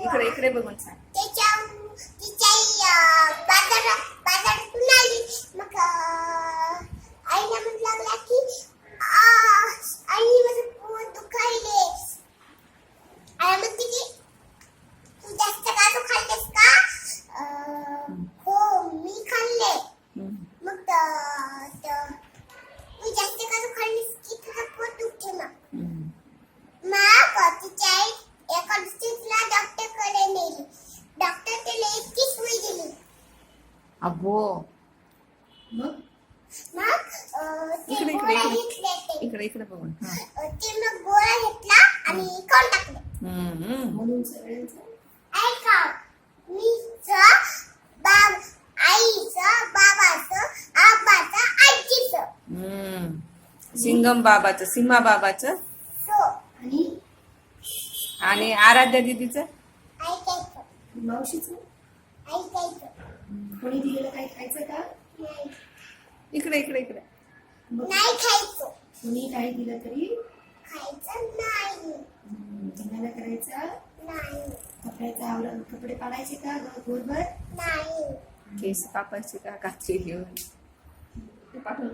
इकडे इकडे बघून सांग. अबो. इकडे, इकडे, इकडे. इकडे बघून हा. घेतला आणि टाकले. म्हणून मीच बाब आईचं बाबाचं आबाचं आजीचं. हम्म. सिंगम बाबाचं सीमा बाबाचं. आणि? आणि आराध्या दीदीचं? ऐकायचं. मावशीचं? ऐकायचं. कोणी दिलेलं काही खायचं का? नाही इकडे इकडे इकडे. मग नाही खायचं. कोणी काही दिलं तरी? खायचं नाही. करायचा? नाही. कपड्याचा आवरण कपडे काढायचे का गोरभर नाही. केस कापायचे का? कात्री घेऊन ते पाठवून